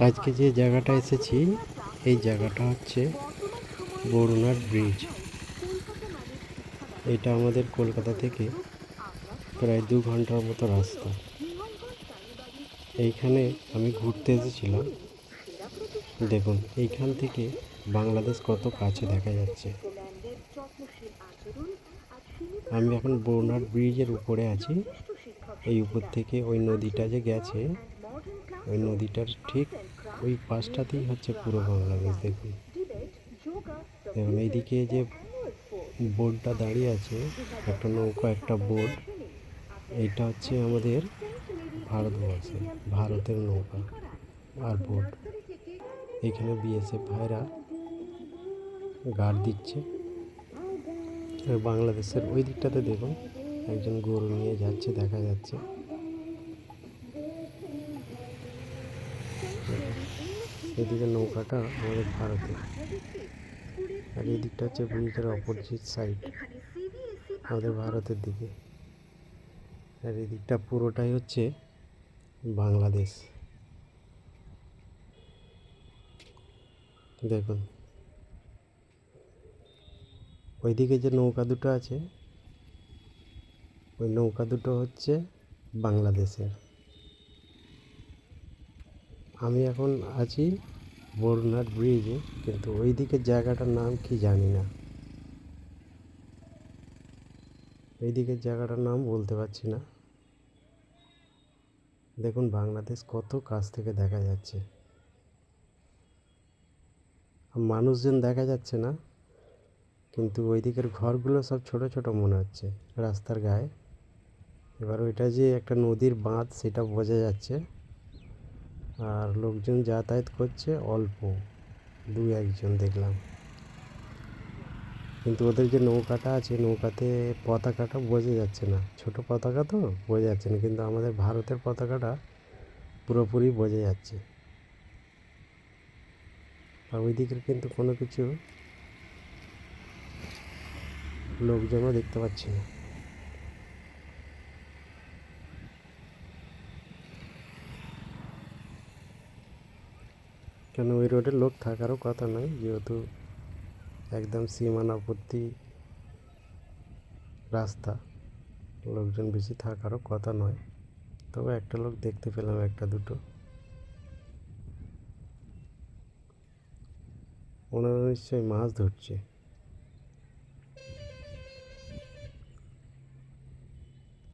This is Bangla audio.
আজকে যে জায়গাটা এসেছি, এই জায়গাটা হচ্ছে বরুণার ব্রিজ এটা আমাদের কলকাতা থেকে প্রায় দু ঘণ্টার মতো রাস্তা। এইখানে আমি ঘুরতে এসেছিলাম। দেখুন, এইখান থেকে বাংলাদেশ কত কাছে দেখা যাচ্ছে। আমি এখন বরুণার ব্রিজের উপরে আছি। এই উপর থেকে ওই নদীটা যে গেছে, ওই নদীটার ঠিক ওই পাশটাতেই হচ্ছে পুরো বাংলাদেশ দেখুন। এবং এইদিকে যে বোর্ডটা দাঁড়িয়ে আছে, একটা নৌকা, একটা বোর্ড, এইটা হচ্ছে আমাদের ভারতবর্ষে, ভারতের নৌকা আর বোর্ড। এখানে বিএসএফ ভাইরা গার্ড দিচ্ছে। আর বাংলাদেশের ওই দিকটাতে দেখুন, একজন গরু নিয়ে যাচ্ছে, দেখা যাচ্ছে। এদিকে নৌকাটা আমাদের ভারতে। আর এই দিকটা হচ্ছে ব্রিজের অপোজিট সাইড আমাদের ভারতের দিকে। আর এই দিকটা পুরোটাই হচ্ছে বাংলাদেশ। দেখুন। ওইদিকে যে নৌকা দুটো আছে, ওই নৌকা দুটো হচ্ছে বাংলাদেশের। আমি এখন আছি বরুণার ব্রিজে কিন্তু ওই দিকের জায়গাটার নাম কি জানি না। এই দিকের জায়গাটার নাম বলতে পারছি না। দেখুন, বাংলাদেশ কত কাছ থেকে দেখা যাচ্ছে। মানুষজন দেখা যাচ্ছে না, কিন্তু ওই দিকের ঘরগুলো সব ছোট ছোট মনে হচ্ছে, রাস্তার গায়ে। এবার ওইটা যে একটা নদীর বাঁধ, সেটা বোঝা যাচ্ছে। আর লোকজন যাতায়াত করছে অল্প, দু একজন দেখলাম। কিন্তু ওদের যে নৌকাটা আছে, নৌকাতে পতাকাটা বোঝা যাচ্ছে না। ছোট পতাকা তো, বোঝা যাচ্ছে না। কিন্তু আমাদের ভারতের পতাকাটা পুরোপুরি বোঝা যাচ্ছে। আর ওই দিকের কিন্তু কোনো কিছু লোকজনও দেখতে পাচ্ছি না। কেন ওই রোডে লোক থাকারও কথা নয় যেহেতু একদম সীমানাবর্তী রাস্তা, লোকজন বেশি থাকারও কথা নয়। তবে একটা লোক দেখতে পেলাম, একটা দুটো। ওনারা নিশ্চয়ই মাছ ধরছে।